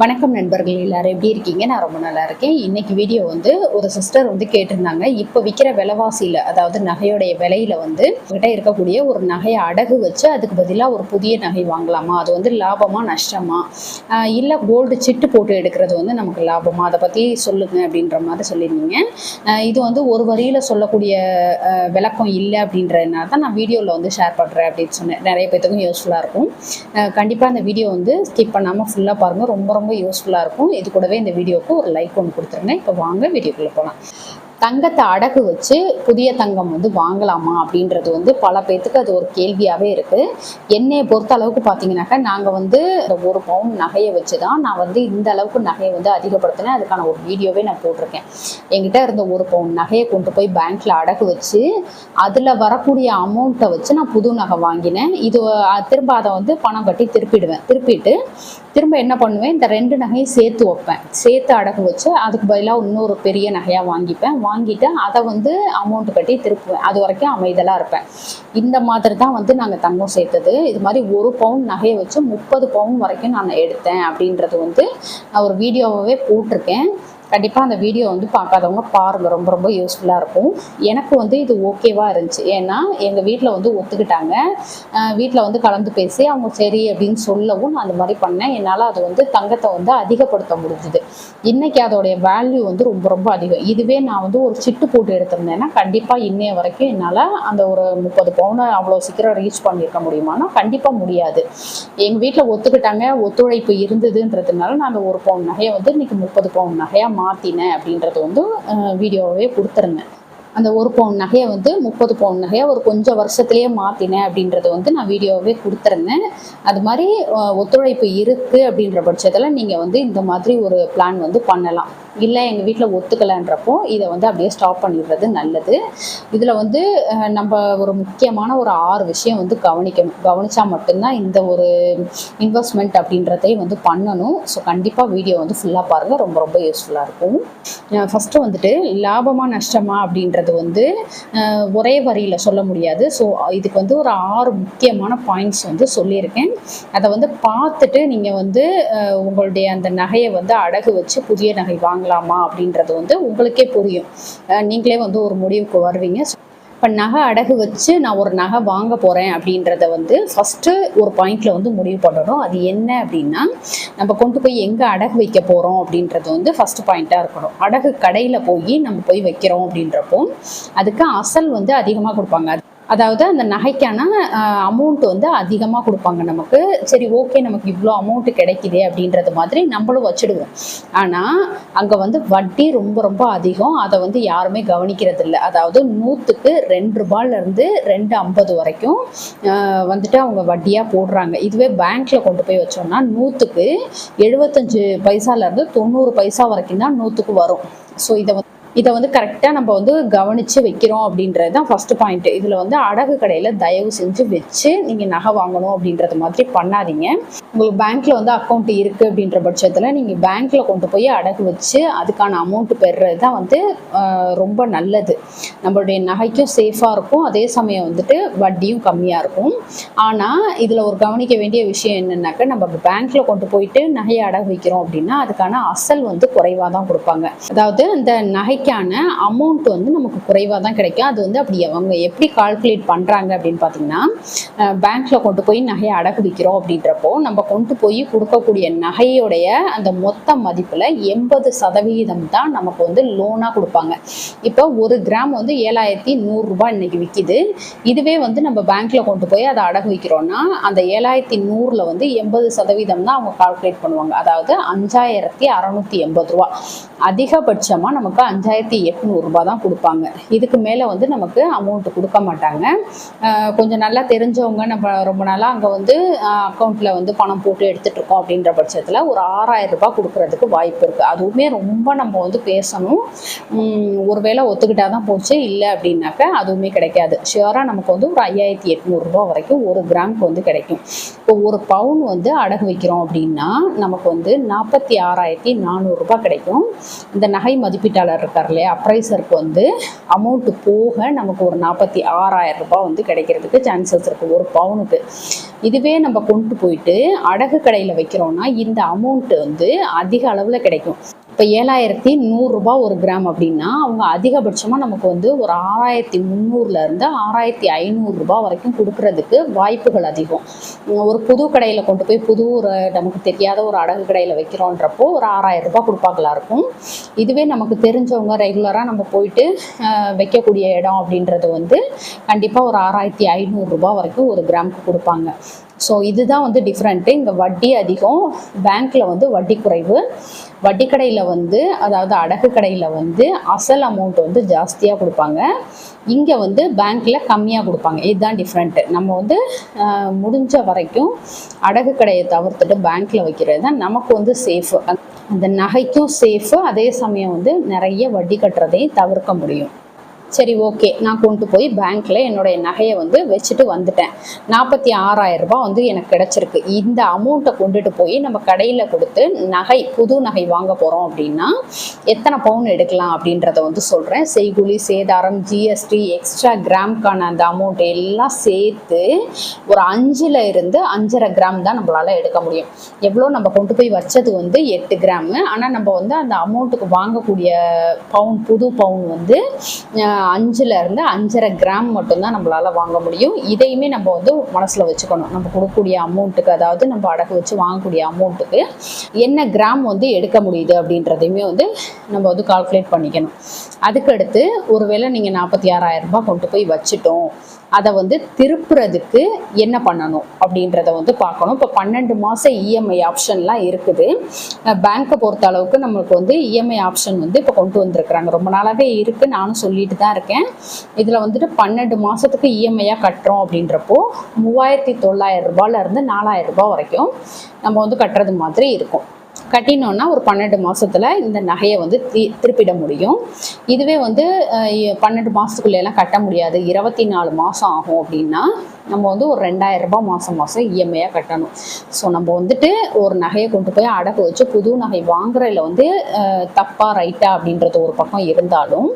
வணக்கம் நண்பர்கள் எல்லாரும். எப்படி இருக்கீங்க? நான் ரொம்ப நல்லா இருக்கேன். இன்னைக்கு வீடியோ வந்து ஒரு சிஸ்டர் வந்து கேட்டிருந்தாங்க. இப்போ விற்கிற விலைவாசியில் அதாவது நகையோடைய விலையில வந்து கிட்ட இருக்கக்கூடிய ஒரு நகையை அடகு வச்சு அதுக்கு பதிலாக ஒரு புதிய நகை வாங்கலாமா? அது வந்து லாபமா நஷ்டமா? இல்லை கோல்டு சிட்டு போட்டு எடுக்கிறது வந்து நமக்கு லாபமா? அதை பற்றி சொல்லுங்க அப்படின்ற மாதிரி சொல்லியிருந்தீங்க. இது வந்து ஒரு வரியில் சொல்லக்கூடிய விளக்கம் இல்லை அப்படின்றதுனால தான் நான் வீடியோவில் வந்து ஷேர் பண்ணுறேன் அப்படின்னு சொன்னேன். நிறைய பேத்துக்கும் யூஸ்ஃபுல்லாக இருக்கும். கண்டிப்பாக அந்த வீடியோ வந்து ஸ்கிப் பண்ணாமல் ஃபுல்லாக பாருங்கள் ரொம்ப ரொம்ப ரொம்ப யூஸ்ஃபுல்லாக இருக்கும். இது கூடவே இந்த வீடியோவுக்கு ஒரு லைக் ஒன்று கொடுத்துருங்க. இப்போ வாங்க வீடியோக்குள்ளே போகலாம் தங்கத்தை அடகு வச்சு புதிய தங்கம் வந்து வாங்கலாமா அப்படின்றது வந்து பல பேர்த்துக்கு அது ஒரு கேள்வியாகவே இருக்குது என்னையை பொறுத்த அளவுக்கு பார்த்தீங்கன்னாக்கா நாங்கள் வந்து இந்த ஒரு பவுன் நகையை வச்சு தான் நான் வந்து இந்த அளவுக்கு நகையை வந்து அதிகப்படுத்தினேன். அதுக்கான ஒரு வீடியோவே நான் போட்டிருக்கேன். என்கிட்ட இருந்த ஒரு பவுன் நகையை கொண்டு போய் பேங்க்கில் அடகு வச்சு அதில் வரக்கூடிய அமௌண்ட்டை வச்சு நான் புது நகை வாங்கினேன். இது திரும்ப அதை வந்து பணம் கட்டி திருப்பிடுவேன். திருப்பிட்டு திரும்ப என்ன பண்ணுவேன்? இந்த ரெண்டு நகையும் சேர்த்து வைப்பேன். சேர்த்து அடகு வச்சு அதுக்கு பதிலாக இன்னொரு பெரிய நகையாக வாங்கிப்பேன். வாங்கிட்டு அதை வந்து அமௌண்ட் கட்டி திருப்புவேன். அது வரைக்கும் அமைதலாக இருப்பேன். இந்த மாதிரி தான் வந்து நாங்கள் தங்கம் சேர்த்தது. இது மாதிரி ஒரு பவுன் நகையை வச்சு முப்பது பவுன் வரைக்கும் நான் எடுத்தேன் அப்படின்றது வந்து நான் ஒரு வீடியோவாகவே போட்டிருக்கேன். கண்டிப்பாக அந்த வீடியோ வந்து பார்க்காதவங்க பாருங்கள் ரொம்ப ரொம்ப யூஸ்ஃபுல்லாக இருக்கும். எனக்கு வந்து இது ஓகேவாக இருந்துச்சு. ஏன்னா எங்கள் வீட்டில் வந்து ஒத்துக்கிட்டாங்க. வீட்டில் வந்து கலந்து பேசி அவங்க சரி அப்படின்னு சொல்லவும் நான் அந்த மாதிரி பண்ணேன். என்னால் அது வந்து தங்கத்தை வந்து அதிகப்படுத்த முடிஞ்சுது. இன்றைக்கி அதோடைய வேல்யூ வந்து ரொம்ப ரொம்ப அதிகம். இதுவே நான் வந்து ஒரு சிட்டு போட்டு எடுத்திருந்தேன்னா கண்டிப்பாக இன்னைய வரைக்கும் என்னால் அந்த ஒரு முப்பது பவுனை அவ்வளோ சீக்கிரம் ரீச் பண்ணியிருக்க முடியுமானா கண்டிப்பாக முடியாது. எங்கள் வீட்டில் ஒத்துக்கிட்டாங்க. ஒத்துழைப்பு இருந்ததுன்றதுனால நான் அந்த ஒரு பவுன் நகையை வந்து இன்னைக்கு முப்பது பவுன் நகையாக மாற்றினேன் அப்படின்றது வந்து வீடியோவே கொடுத்துருந்தேன். அந்த ஒரு பவுன் நகையை வந்து முப்பது பவுன் நகையை ஒரு கொஞ்சம் வருஷத்துலேயே மாற்றினேன் அப்படின்றது வந்து நான் வீடியோவே கொடுத்துருந்தேன். அது மாதிரி ஒத்துழைப்பு இருக்குது அப்படின்ற பட்சத்தில் நீங்கள் வந்து இந்த மாதிரி ஒரு பிளான் வந்து பண்ணலாம். இல்லை எங்கள் வீட்டில் ஒத்துக்கலைன்றப்போ இதை வந்து அப்படியே ஸ்டாப் பண்ணிடுறது நல்லது. இதில் வந்து நம்ம ஒரு முக்கியமான ஒரு ஆறு விஷயம் வந்து கவனிக்கணும். கவனித்தா மட்டும்தான் இந்த ஒரு இன்வெஸ்ட்மெண்ட் அப்படின்றதையும் வந்து பண்ணணும். ஸோ கண்டிப்பாக வீடியோ வந்து ஃபுல்லாக பாருங்கள் ரொம்ப ரொம்ப யூஸ்ஃபுல்லாக இருக்கும். ஃபஸ்ட்டு வந்துட்டு லாபமா நஷ்டமா அப்படின்றது வந்து ஒரே வரியில் சொல்ல முடியாது. ஸோ இதுக்கு வந்து ஒரு ஆறு முக்கியமான பாயிண்ட்ஸ் வந்து சொல்லியிருக்கேன். அதை வந்து பார்த்துட்டு நீங்கள் வந்து உங்களுடைய அந்த நகையை வந்து அடகு வச்சு புதிய நகை வாங்கலாமா அப்படின்றது வந்து உங்களுக்கே புரியும். நீங்களே வந்து ஒரு முடிவுக்கு வருவீங்க. இப்போ நகை அடகு வச்சு நான் ஒரு நகை வாங்க போகிறேன் அப்படின்றத வந்து ஃபஸ்ட்டு ஒரு பாயிண்டில் வந்து முடிவு பண்ணணும். அது என்ன அப்படின்னா நம்ம கொண்டு போய் எங்கே அடகு வைக்க போகிறோம் அப்படின்றது வந்து ஃபஸ்ட்டு பாயிண்ட்டாக இருக்கணும். அடகு கடையில் போய் நம்ம போய் வைக்கிறோம் அப்படின்றப்போ அதுக்கு அசல் வந்து அதிகமாக கொடுப்பாங்க. அதாவது அந்த நகைக்கான அமௌண்ட் வந்து அதிகமாக கொடுப்பாங்க நமக்கு. சரி ஓகே நமக்கு இவ்வளோ அமௌண்ட் கிடைக்குதே அப்படின்றது மாதிரி நம்மளும் வச்சுடுவோம். ஆனால் அங்கே வந்து வட்டி ரொம்ப ரொம்ப அதிகம். அதை வந்து யாருமே கவனிக்கிறது இல்லை அதாவது நூற்றுக்கு ரெண்டு ரூபாயிலேருந்து ரெண்டு ஐம்பது வரைக்கும் வந்துட்டு அவங்க வட்டியாக போடுறாங்க. இதுவே பேங்க்கில் கொண்டு போய் வச்சோம்னா நூற்றுக்கு எழுபத்தஞ்சு பைசாலேருந்து தொண்ணூறு பைசா வரைக்கும் தான் நூற்றுக்கு வரும். ஸோ இதை வந்து இதை வந்து கரெக்டாக நம்ம வந்து கவனித்து வைக்கிறோம் அப்படின்றது தான் ஃபஸ்ட்டு பாயிண்ட்டு இதில் வந்து அடகு கடையில் தயவு செஞ்சு வச்சு நீங்கள் நகை வாங்கணும் அப்படின்றது மாதிரி பண்ணாதீங்க. உங்களுக்கு பேங்க்கில் வந்து அக்கௌண்ட் இருக்குது அப்படின்ற பட்சத்தில் நீங்கள் பேங்க்கில் கொண்டு போய் அடகு வச்சு அதுக்கான அமௌண்ட் பெறுறது தான் வந்து ரொம்ப நல்லது. நம்மளுடைய நகைக்கும் சேஃபாக இருக்கும். அதே சமயம் வந்துட்டு வட்டியும் கம்மியாக இருக்கும். ஆனால் இதில் ஒரு கவனிக்க வேண்டிய விஷயம் என்னென்னாக்கா நம்ம பேங்க்கில் கொண்டு போயிட்டு நகையை அடகு வைக்கிறோம் அப்படின்னா அதுக்கான அசல் வந்து குறைவாக தான் கொடுப்பாங்க. அதாவது அந்த விலைக்கான அமௌண்ட் வந்து நமக்கு குறைவாக தான் கிடைக்கும். அது வந்து அப்படி அவங்க எப்படி கால்குலேட் பண்ணுறாங்க அப்படின்னு பார்த்தீங்கன்னா பேங்க்கில் கொண்டு போய் நகையை அடகு வைக்கிறோம் அப்படின்றப்போ நம்ம கொண்டு போய் கொடுக்கக்கூடிய நகையோடைய அந்த மொத்த மதிப்பில் எண்பது சதவிகிதம் தான் நமக்கு வந்து லோனாக கொடுப்பாங்க. இப்போ ஒரு கிராம் வந்து ஏழாயிரத்தி நூறுரூபா இன்னைக்கு விற்கிது இதுவே வந்து நம்ம பேங்க்கில் கொண்டு போய் அதை அடகு வைக்கிறோம்னா அந்த ஏழாயிரத்தி நூறில் வந்து எண்பது சதவீதம் தான் அவங்க கால்குலேட் பண்ணுவாங்க. அதாவது அஞ்சாயிரத்தி அறநூற்றி எண்பது ரூபா. அதிகபட்சமாக நமக்கு அஞ்சு அஞ்சாயிரத்தி எட்நூறுபா தான் கொடுப்பாங்க. இதுக்கு மேலே வந்து நமக்கு அமௌண்ட் கொடுக்க மாட்டாங்க. கொஞ்சம் நல்லா தெரிஞ்சவங்க நம்ம ரொம்ப நாளாக அங்கே வந்து அக்கௌண்ட்டில் வந்து பணம் போட்டு எடுத்துகிட்டு இருக்கோம் அப்படின்ற பட்சத்தில் ஒரு ஆறாயிரம் ரூபாய் கொடுக்கறதுக்கு வாய்ப்பு இருக்குது அதுவுமே ரொம்ப நம்ம வந்து பேசணும். ஒருவேளை ஒத்துக்கிட்டா தான் போச்சு இல்லை அப்படின்னாக்கா அதுவுமே கிடைக்காது. ஷியோராக நமக்கு வந்து ஒரு ஐயாயிரத்தி எட்நூறுபா வரைக்கும் ஒரு கிராமுக்கு வந்து கிடைக்கும். இப்போ ஒரு பவுன் வந்து அடகு வைக்கிறோம் அப்படின்னா நமக்கு வந்து நாற்பத்தி ஆறாயிரத்தி நானூறுரூபா கிடைக்கும். இந்த நகை மதிப்பீட்டாளர் இருக்கார் இருக்கார் இல்லையா அப்ரைசருக்கு வந்து அமௌண்ட்டு போக நமக்கு ஒரு நாற்பத்தி ஆறாயிரம் ரூபாய் வந்து கிடைக்கிறதுக்கு சான்சஸ் இருக்குது ஒரு பவுனுக்கு இதுவே நம்ம கொண்டு போயிட்டு அடகு கடையில் வைக்கிறோம்னா இந்த அமௌண்ட்டு வந்து அதிக அளவில் கிடைக்கும். இப்போ ஏழாயிரத்தி நூறுரூபா ஒரு கிராம் அப்படின்னா அவங்க அதிகபட்சமாக நமக்கு வந்து ஒரு ஆறாயிரத்தி முந்நூறுலேருந்து ஆறாயிரத்தி ஐநூறுரூபா வரைக்கும் கொடுக்கறதுக்கு வாய்ப்புகள் அதிகம். ஒரு புது கடையில் கொண்டு போய் புது ஒரு நமக்கு தெரியாத ஒரு அடகு கடையில் வைக்கிறோன்றப்போ ஒரு ஆறாயிரம் ரூபாய் கொடுப்பாங்களா இருக்கும். இதுவே நமக்கு தெரிஞ்சவங்க ரெகுலராக நம்ம போயிட்டு வைக்கக்கூடிய இடம் அப்படின்றது வந்து கண்டிப்பாக ஒரு ஆறாயிரத்தி ஐநூறுரூபா வரைக்கும் ஒரு கிராமுக்கு கொடுப்பாங்க. ஸோ இதுதான் வந்து டிஃப்ரெண்ட்டு இங்கே வட்டி அதிகம். பேங்க்கில் வந்து வட்டி குறைவு. வட்டி கடையில் வந்து அதாவது அடகு கடையில் வந்து அசல் அமௌண்ட் வந்து ஜாஸ்தியாக கொடுப்பாங்க. இங்கே வந்து பேங்க்கில் கம்மியாக கொடுப்பாங்க. இதுதான் டிஃப்ரெண்ட்டு நம்ம வந்து முடிஞ்ச வரைக்கும் அடகு கடையை தவிர்த்துட்டு பேங்க்கில் வைக்கிறது தான் நமக்கு வந்து சேஃபு அந்த நகைக்கும் சேஃபு அதே சமயம் வந்து நிறைய வட்டி கட்டுறதையும் தவிர்க்க முடியும். சரி ஓகே நான் கொண்டு போய் பேங்க்கில் என்னுடைய நகையை வந்து வச்சுட்டு வந்துட்டேன். நாற்பத்தி ஆறாயிரம் ரூபாய் வந்து எனக்கு கிடச்சிருக்கு. இந்த அமௌண்ட்டை கொண்டுட்டு போய் நம்ம கடையில் கொடுத்து நகை புது நகை வாங்க போகிறோம் அப்படின்னா எத்தனை பவுன் எடுக்கலாம் அப்படின்றத வந்து சொல்கிறேன் செய்குலி சேதாரம் ஜிஎஸ்டி எக்ஸ்ட்ரா கிராம்க்கான அந்த அமௌண்ட் எல்லாம் சேர்த்து ஒரு அஞ்சில் இருந்து அஞ்சரை கிராம் தான் நம்மளால் எடுக்க முடியும். எவ்வளோ நம்ம கொண்டு போய் வச்சது வந்து எட்டு கிராமு ஆனால் நம்ம வந்து அந்த அமௌண்ட்டுக்கு வாங்கக்கூடிய பவுன் புது பவுன் வந்து அஞ்சில் இருந்து அஞ்சரை கிராம் மட்டும்தான் நம்மளால் வாங்க முடியும். இதையுமே நம்ம வந்து மனசில் வச்சுக்கணும். நம்ம கொடுக்கக்கூடிய அமௌண்ட்டுக்கு அதாவது நம்ம அடகு வச்சு வாங்கக்கூடிய அமௌண்ட்டுக்கு என்ன கிராம் வந்து எடுக்க முடியுது அப்படின்றதையுமே வந்து நம்ம வந்து கால்குலேட் பண்ணிக்கணும். அதுக்கடுத்து ஒருவேளை நீங்கள் நாற்பத்தி ஆறாயிரம் ரூபாய் கொண்டு போய் வச்சுட்டோம். அதை வந்து திருப்புறதுக்கு என்ன பண்ணணும் அப்படின்றத வந்து பார்க்கணும். இப்போ பன்னெண்டு மாதம் இஎம்ஐ ஆப்ஷன்லாம் இருக்குது. பேங்க்கை பொறுத்த அளவுக்கு நம்மளுக்கு வந்து இஎம்ஐ ஆப்ஷன் வந்து இப்போ கொண்டு வந்திருக்கிறாங்க. ரொம்ப நாளாகவே இருக்குது நானும் சொல்லிட்டு தான் இருக்கேன். இதில் வந்துட்டு பன்னெண்டு மாதத்துக்கு இஎம்ஐயாக கட்டுறோம் அப்படின்றப்போ மூவாயிரத்தி தொள்ளாயிரம் ரூபாயிலேருந்து நாலாயிரம் ரூபாய் வரைக்கும் நம்ம வந்து கட்டுறது மாதிரி இருக்கும். கட்டினோன்னா ஒரு பன்னெண்டு மாதத்தில் இந்த நகையை வந்து தி திருப்பிட முடியும். இதுவே வந்து பன்னெண்டு மாதத்துக்குள்ளெல்லாம் கட்ட முடியாது. இருபத்தி நாலு மாதம் ஆகும் அப்படின்னா நம்ம வந்து ஒரு ரெண்டாயிரம் ரூபாய் மாதம் மாதம் இஎம்ஐயாக கட்டணும். ஸோ நம்ம வந்துட்டு ஒரு நகையை கொண்டு போய் அடகு வச்சு புது நகை வாங்குறதுல வந்து தப்பாக ரைட்டா அப்படின்றது ஒரு பக்கம் இருந்தாலும்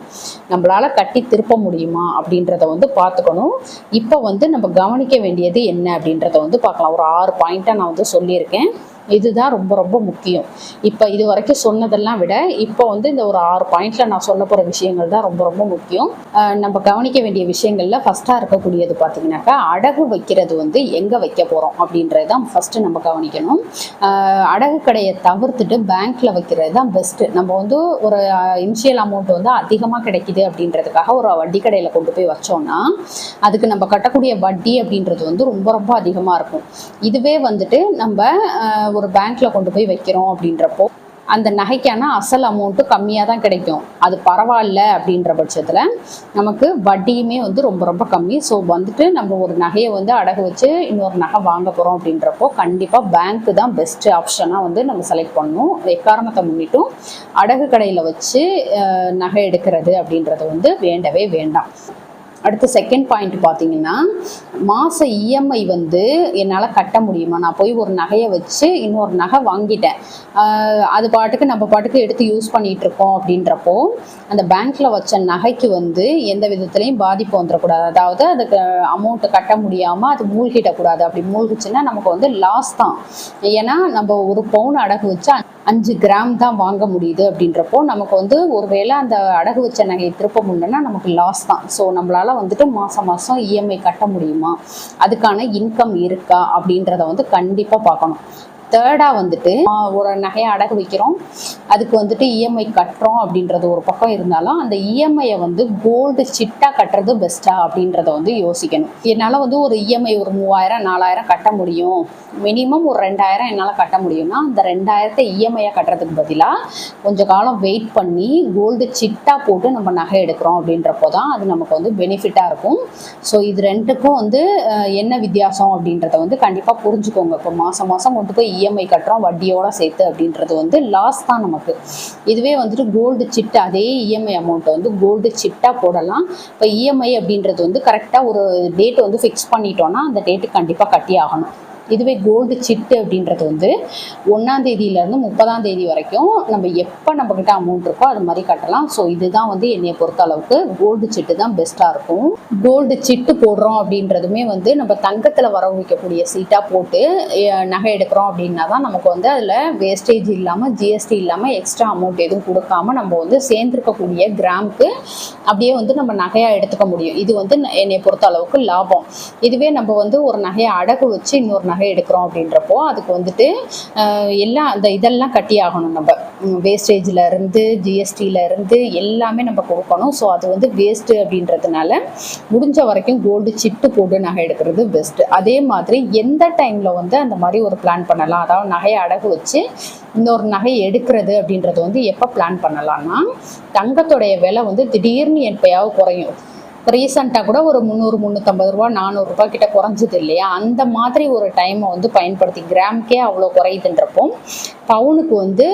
நம்மளால் கட்டி திருப்ப முடியுமா அப்படின்றத வந்து பார்த்துக்கணும். இப்போ வந்து நம்ம கவனிக்க வேண்டியது என்ன அப்படின்றத வந்து பார்க்கலாம். ஒரு ஆறு பாயிண்ட்டாக நான் வந்து சொல்லியிருக்கேன். இதுதான் ரொம்ப ரொம்ப முக்கியம். இப்போ இது வரைக்கும் சொன்னதெல்லாம் விட இப்போ வந்து இந்த ஒரு ஆறு பாயிண்ட்ல நான் சொல்ல போகிற விஷயங்கள் தான் ரொம்ப ரொம்ப முக்கியம். நம்ம கவனிக்க வேண்டிய விஷயங்கள்ல ஃபஸ்ட்டாக இருக்கக்கூடியது பார்த்தீங்கன்னாக்கா அடகு வைக்கிறது வந்து எங்கே வைக்க போகிறோம் அப்படின்றது தான் ஃபஸ்ட்டு நம்ம கவனிக்கணும். அடகு கடையை தவிர்த்துட்டு பேங்க்ல வைக்கிறது தான் பெஸ்ட்டு நம்ம வந்து ஒரு இனிஷியல் அமௌண்ட் வந்து அதிகமாக கிடைக்குது அப்படின்றதுக்காக ஒரு வட்டி கடையில் கொண்டு போய் வச்சோம்னா அதுக்கு நம்ம கட்டக்கூடிய வட்டி அப்படின்றது வந்து ரொம்ப ரொம்ப அதிகமாக இருக்கும். இதுவே வந்துட்டு நம்ம ஒரு பேங்க்ல கொண்டு போய் வைக்கிறோம் அப்படின்றப்போ அந்த நகைக்கான அசல் அமௌண்ட்டு கம்மியாக தான் கிடைக்கும். அது பரவாயில்ல அப்படின்ற பட்சத்தில் நமக்கு வட்டியுமே வந்து ரொம்ப ரொம்ப கம்மி. ஸோ வந்துட்டு நம்ம ஒரு நகையை வந்து அடகு வச்சு இன்னொரு நகை வாங்க போகிறோம் அப்படின்றப்போ கண்டிப்பாக பேங்க்கு தான் பெஸ்ட்டு ஆப்ஷனாக வந்து நம்ம செலக்ட் பண்ணணும். எக்காரணத்தை முன்னிட்டும் அடகு கடையில் வச்சு நகை எடுக்கிறது அப்படின்றது வந்து வேண்டவே வேண்டாம். அடுத்து செகண்ட் பாயிண்ட் பார்த்தீங்கன்னா மாத இஎம்ஐ வந்து என்னால் கட்ட முடியுமா? நான் போய் ஒரு நகையை வச்சு இன்னொரு நகை வாங்கிட்டேன். அது பாட்டுக்கு நம்ம பாட்டுக்கு எடுத்து யூஸ் பண்ணிட்டு இருக்கோம் அப்படின்றப்போ அந்த பேங்க்ல வச்ச நகைக்கு வந்து எந்த விதத்துலையும் பாதிப்பு வந்துடக்கூடாது. அதாவது அதுக்கு அமௌண்ட்டு கட்ட முடியாமல் அது மூழ்கிடக்கூடாது. அப்படி மூழ்கிச்சுன்னா நமக்கு வந்து லாஸ் தான். ஏன்னா நம்ம ஒரு பவுன் அடகு வச்சு அஞ்சு கிராம் தான் வாங்க முடியுது அப்படின்றப்போ நமக்கு வந்து ஒருவேளை அந்த அடகு வச்ச நகையை திருப்ப முடியலன்னா நமக்கு லாஸ் தான். ஸோ நம்மளால வந்துட்டு மாதம் மாதம் இஎம்ஐ கட்ட முடியுமா? அதுக்கான இன்கம் இருக்கா? அப்படின்றத வந்து கண்டிப்பாக பார்க்கணும். தேர்டாக வந்துட்டு ஒரு நகையை அடகு வைக்கிறோம். அதுக்கு வந்துட்டு இஎம்ஐ கட்டுறோம் அப்படின்றது ஒரு பக்கம் இருந்தாலும் அந்த இஎம்ஐயை வந்து கோல்டு சிட்டாக கட்டுறது பெஸ்ட்டா அப்படின்றத வந்து யோசிக்கணும். என்னால் வந்து ஒரு இஎம்ஐ ஒரு மூவாயிரம் நாலாயிரம் கட்ட முடியும். மினிமம் ஒரு ரெண்டாயிரம் என்னால் கட்ட முடியும்னா அந்த ரெண்டாயிரத்தை இஎம்ஐயாக கட்டுறதுக்கு பதிலாக கொஞ்ச காலம் வெயிட் பண்ணி கோல்டு சிட்டாக போட்டு நம்ம நகை எடுக்கிறோம் அப்படின்றப்போ தான் அது நமக்கு வந்து பெனிஃபிட்டாக இருக்கும். ஸோ இது ரெண்டுக்கும் வந்து என்ன வித்தியாசம் அப்படின்றத வந்து கண்டிப்பாக புரிஞ்சுக்கோங்க. இப்போ மாதம் மாதம் கொண்டு போய் இஎம்ஐ கட்டுறோம் வட்டியோட சேர்த்து அப்படின்றது வந்து லாஸ் தான் நமக்கு. இதுவே வந்துட்டு கோல்டு சிட்டு அதே இஎம்ஐ அமௌண்ட்டை வந்து கோல்டு சிட்டாக போடலாம். இப்போ இஎம்ஐ அப்படின்றது வந்து கரெக்டாக ஒரு டேட் வந்து ஃபிக்ஸ் பண்ணிட்டோம்னா அந்த டேட்டு கண்டிப்பாக கட்டி ஆகணும் இதுவே கோல்டு சிட்டு அப்படின்றது வந்து ஒன்றாம் தேதியிலேருந்து முப்பதாம் தேதி வரைக்கும் நம்ம எப்போ நம்மக்கிட்ட அமௌண்ட் இருக்கோ அது மாதிரி கட்டலாம். ஸோ இதுதான் வந்து என்னையை பொறுத்த அளவுக்கு கோல்டு சிட்டு தான் பெஸ்ட்டாக இருக்கும். கோல்டு சிட்டு போடுறோம் அப்படின்றதுமே வந்து நம்ம தங்கத்தில் வர வைக்கக்கூடிய சீட்டாக போட்டு நகை எடுக்கிறோம் அப்படின்னா தான் நமக்கு வந்து அதில் வேஸ்டேஜ் இல்லாமல் ஜிஎஸ்டி இல்லாமல் எக்ஸ்ட்ரா அமௌண்ட் எதுவும் கொடுக்காம நம்ம வந்து சேர்ந்துருக்கக்கூடிய கிராமுக்கு அப்படியே வந்து நம்ம நகையாக எடுத்துக்க முடியும். இது வந்து ந- என்னை பொறுத்த அளவுக்கு லாபம். இதுவே நம்ம வந்து ஒரு நகையை அடகு வச்சு இன்னொரு நகை எடுக்கிறோம் அப்படின்றப்போ அதுக்கு வந்துட்டு எல்லாம் அந்த இதெல்லாம் கட்டி ஆகணும் நம்ம. வேஸ்டேஜில் இருந்து ஜிஎஸ்டியில் இருந்து எல்லாமே நம்ம கொடுக்கணும். ஸோ அது வந்து வேஸ்ட்டு அப்படின்றதுனால முடிஞ்ச வரைக்கும் கோல்டு சிட்டு போட்டு நகை எடுக்கிறது பெஸ்ட்டு அதே மாதிரி எந்த டைமில் வந்து அந்த மாதிரி ஒரு பிளான் பண்ணலாம். அதாவது நகையை அடகு வச்சு இன்னொரு நகை எடுக்கிறது அப்படின்றது வந்து எப்போ பிளான் பண்ணலாம்னா தங்கத்தோடைய விலை வந்து திடீர்னு எப்பயாவது குறையும். ரீசண்டாக கூட ஒரு முந்நூறு முந்நூற்றம்பது ரூபா நானூறுரூபா கிட்ட குறைஞ்சது இல்லையா? அந்த மாதிரி ஒரு டைமை வந்து பயன்படுத்தி கிராம்க்கே அவ்வளோ குறையுதுன்றப்போ பவுனுக்கு வந்து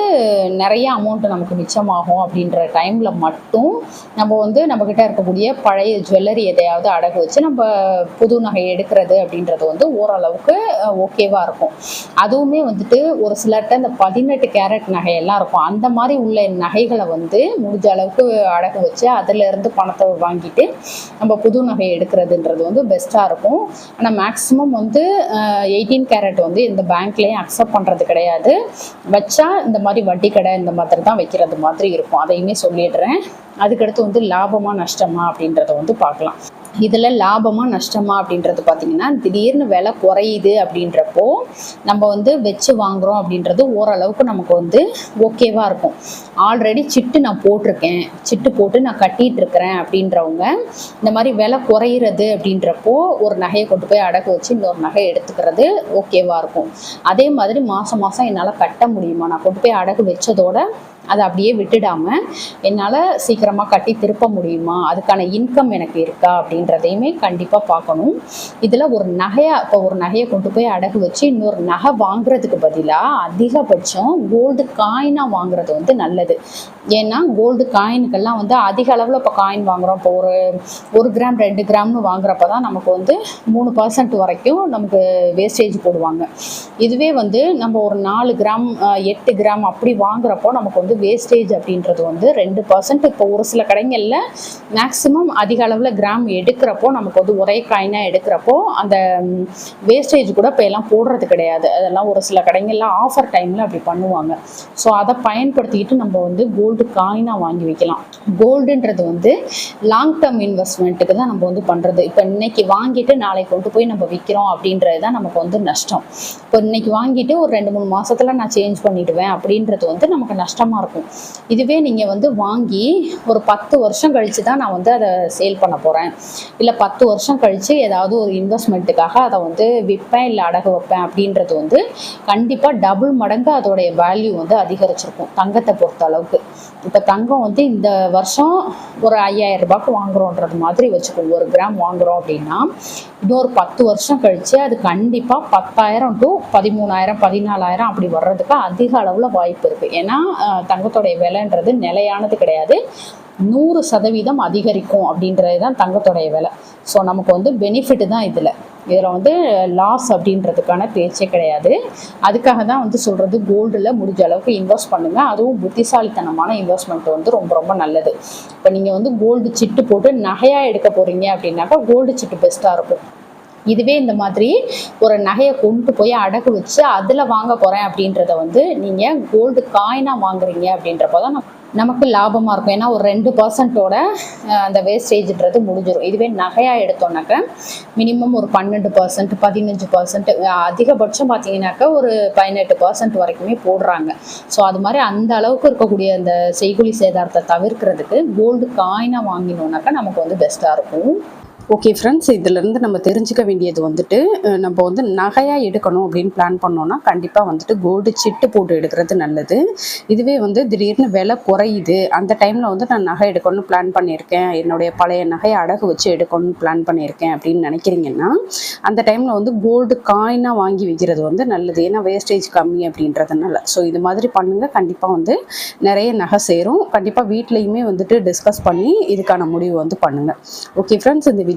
நிறைய அமௌண்ட்டு நமக்கு மிச்சமாகும் அப்படின்ற டைமில் மட்டும் நம்ம வந்து நம்மக்கிட்ட இருக்கக்கூடிய பழைய ஜுவல்லரி எதையாவது அடகு வச்சு நம்ம புது நகை எடுக்கிறது அப்படின்றது வந்து ஓரளவுக்கு ஓகேவாக இருக்கும். அதுவுமே வந்துட்டு ஒரு சிலர்கிட்ட இந்த பதினெட்டு கேரட் நகையெல்லாம் இருக்கும். அந்த மாதிரி உள்ள நகைகளை வந்து முடிஞ்ச அளவுக்கு அடகு வச்சு அதிலிருந்து பணத்தை வாங்கிட்டு நம்ம புது நகை எடுக்கிறதுன்றது வந்து பெஸ்ட்டாக இருக்கும். ஆனால் மேக்ஸிமம் வந்து எயிட்டீன் கேரட் வந்து இந்த பேங்க்லேயும் அக்செப்ட் பண்ணுறது கிடையாது. வச்சா இந்த மாதிரி வட்டி கடை இந்த மாதிரி தான் வைக்கிறது மாதிரி இருக்கும். அதையுமே சொல்லிடுறேன். அதுக்கடுத்து வந்து லாபமா நஷ்டமா அப்படின்றத வந்து பார்க்கலாம். இதில் லாபமா நஷ்டமா அப்படின்றது பார்த்தீங்கன்னா திடீர்னு விலை குறையுது அப்படின்றப்போ நம்ம வந்து வச்சு வாங்குறோம் அப்படின்றது ஓரளவுக்கு நமக்கு வந்து ஓகேவாக இருக்கும். ஆல்ரெடி சிட்டு நான் போட்டிருக்கேன். சிட்டு போட்டு நான் கட்டிகிட்டு இருக்கிறேன் அப்படின்றவங்க இந்த மாதிரி விலை குறையிறது அப்படின்றப்போ ஒரு நகையை கொண்டு போய் அடகு வச்சு இன்னொரு நகை எடுத்துக்கிறது ஓகேவாக இருக்கும். அதே மாதிரி மாதம் மாதம் என்னால் கட்ட முடியுமா? நான் கொண்டு போய் அடகு வச்சதோட அதை அப்படியே விட்டுடாம என்னால் சீக்கிரமாக கட்டி திருப்ப முடியுமா? அதுக்கான இன்கம் எனக்கு இருக்கா? அப்படின்றதையுமே கண்டிப்பாக பார்க்கணும். இதில் ஒரு நகையாக இப்போ ஒரு நகையை கொண்டு போய் அடகு வச்சு இன்னொரு நகை வாங்குறதுக்கு பதிலாக அதிகபட்சம் கோல்டு காயினாக வாங்குறது வந்து நல்லது. ஏன்னா கோல்டு காயினுக்கெல்லாம் வந்து அதிக அளவில் இப்போ காயின் வாங்குறோம். இப்போ ஒரு ஒரு கிராம் ரெண்டு கிராம்னு வாங்குறப்ப தான் நமக்கு வந்து மூணு பர்சன்ட் வரைக்கும் நமக்கு வேஸ்டேஜ் போடுவாங்க. இதுவே வந்து நம்ம ஒரு நாலு கிராம் எட்டு கிராம் அப்படி வாங்குறப்போ நமக்கு வந்து வேஸ்டேஜ் அப்படின்றது வந்து ரெண்டு பர்சன்ட் இப்போ ஒரு சில கடைங்களில் மேக்ஸிமம் அதிக அளவில் கிராம் எடுக்கிறப்போ நமக்கு வந்து ஒரே காயினாக எடுக்கிறப்போ அந்த வேஸ்டேஜ் கூட இப்போ எல்லாம் போடுறது கிடையாது. அதெல்லாம் ஒரு சில கடைங்களில் ஆஃபர் டைமில் அப்படி பண்ணுவாங்க. ஸோ அதை பயன்படுத்திக்கிட்டு நம்ம வந்து கோல்டு காயினாக வாங்கி வைக்கலாம். கோல்டுன்றது வந்து லாங் டேர்ம் இன்வெஸ்ட்மெண்ட்டுக்கு தான் நம்ம வந்து பண்ணுறது இப்போ இன்னைக்கு வாங்கிட்டு நாளைக்கு கொண்டு போய் நம்ம விற்கிறோம் அப்படின்றது தான் நமக்கு வந்து நஷ்டம். இப்போ இன்னைக்கு வாங்கிட்டு ஒரு ரெண்டு மூணு மாதத்தில் நான் சேஞ்ச் பண்ணிடுவேன் அப்படின்றது வந்து நமக்கு நஷ்டமாக இருக்கும் இதுவே நீங்கள் வந்து வாங்கி ஒரு பத்து வருஷம் கழித்து தான் நான் வந்து அதை சேல் பண்ண போகிறேன் இல்லை பத்து வருஷம் கழித்து ஏதாவது ஒரு இன்வெஸ்ட்மெண்ட்டுக்காக அதை வந்து விற்பேன் இல்லை அடகு வைப்பேன் அப்படின்றது வந்து கண்டிப்பாக டபுள் மடங்கு அதோடைய வேல்யூ வந்து அதிகரிச்சிருக்கும் தங்கத்தை பொறுத்த அளவுக்கு. இப்போ தங்கம் வந்து இந்த வருஷம் ஒரு ஐயாயிரம் ரூபாய்க்கு வாங்குறோன்றது மாதிரி வச்சுக்கோங்க. ஒரு கிராம் வாங்குறோம் அப்படின்னா இன்னொரு பத்து வருஷம் கழித்து அது கண்டிப்பாக பத்தாயிரம் டு பதிமூணாயிரம் பதினாலாயிரம் அப்படி வர்றதுக்கு அதிக அளவில் வாய்ப்பு இருக்குது ஏன்னா தங்கத்தோடைய விலைன்றது நிலையானது கிடையாது. நூறு சதவீதம் அதிகரிக்கும் அப்படின்றது தான் தங்கத்தோடைய விலை. ஸோ நமக்கு வந்து பெனிஃபிட் தான் இதில். இதில் வந்து லாஸ் அப்படின்றதுக்கான பேச்சே கிடையாது. அதுக்காக தான் வந்து சொல்கிறது கோல்டில் முடிஞ்ச அளவுக்கு இன்வெஸ்ட் பண்ணுங்கள் அதுவும் புத்திசாலித்தனமான இன்வெஸ்ட்மெண்ட் வந்து ரொம்ப ரொம்ப நல்லது. இப்போ நீங்கள் வந்து கோல்டு சிட்டு போட்டு நகையாக எடுக்க போகிறீங்க அப்படின்னாக்கா கோல்டு சிட்டு பெஸ்ட்டாக இருக்கும். இதுவே இந்த மாதிரி ஒரு நகையை கொண்டு போய் அடகு வச்சு அதில் வாங்க போகிறேன் அப்படின்றத வந்து நீங்கள் கோல்டு காயினாக வாங்குறீங்க அப்படின்றப்போ தான் நமக்கு லாபமாக இருக்கும். ஏன்னா ஒரு ரெண்டு பர்சன்ட்டோட அந்த வேஸ்டேஜ்ன்றது முடிஞ்சிடும் இதுவே நகையாக எடுத்தோம்னாக்க மினிமம் ஒரு பன்னெண்டு பர்சன்ட் பதினஞ்சு பர்சன்ட் அதிகபட்சம் பார்த்தீங்கன்னாக்கா ஒரு பதினெட்டு பர்சன்ட் வரைக்குமே போடுறாங்க. ஸோ அது மாதிரி அந்த அளவுக்கு இருக்கக்கூடிய அந்த செய்குலி சேதாரத்தை தவிர்க்கிறதுக்கு கோல்டு காயினாக வாங்கினோம்னாக்கா நமக்கு வந்து பெஸ்ட்டாக இருக்கும். ஓகே ஃப்ரெண்ட்ஸ் இதிலேருந்து நம்ம தெரிஞ்சுக்க வேண்டியது வந்துட்டு நம்ம வந்து நகையாக எடுக்கணும் அப்படின்னு பிளான் பண்ணோன்னா கண்டிப்பாக வந்துட்டு கோல்டு சிட்டு போட்டு எடுக்கிறது நல்லது. இதுவே வந்து திடீர்னு விலை குறையுது. அந்த டைமில் வந்து நான் நகை எடுக்கணும்னு பிளான் பண்ணியிருக்கேன். என்னுடைய பழைய நகையை அடகு வச்சு எடுக்கணும்னு பிளான் பண்ணியிருக்கேன் அப்படின்னு நினைக்கிறீங்கன்னா அந்த டைமில் வந்து கோல்டு காயினாக வாங்கி வைக்கிறது வந்து நல்லது. ஏன்னா வேஸ்டேஜ் கம்மி அப்படின்றதுனால. ஸோ இது மாதிரி பண்ணுங்கள் கண்டிப்பாக வந்து நிறைய நகை சேரும். கண்டிப்பாக வீட்லேயுமே வந்துட்டு டிஸ்கஸ் பண்ணி இதுக்கான முடிவு வந்து பண்ணுங்கள் ஓகே ஃப்ரெண்ட்ஸ் இந்த வீடியோ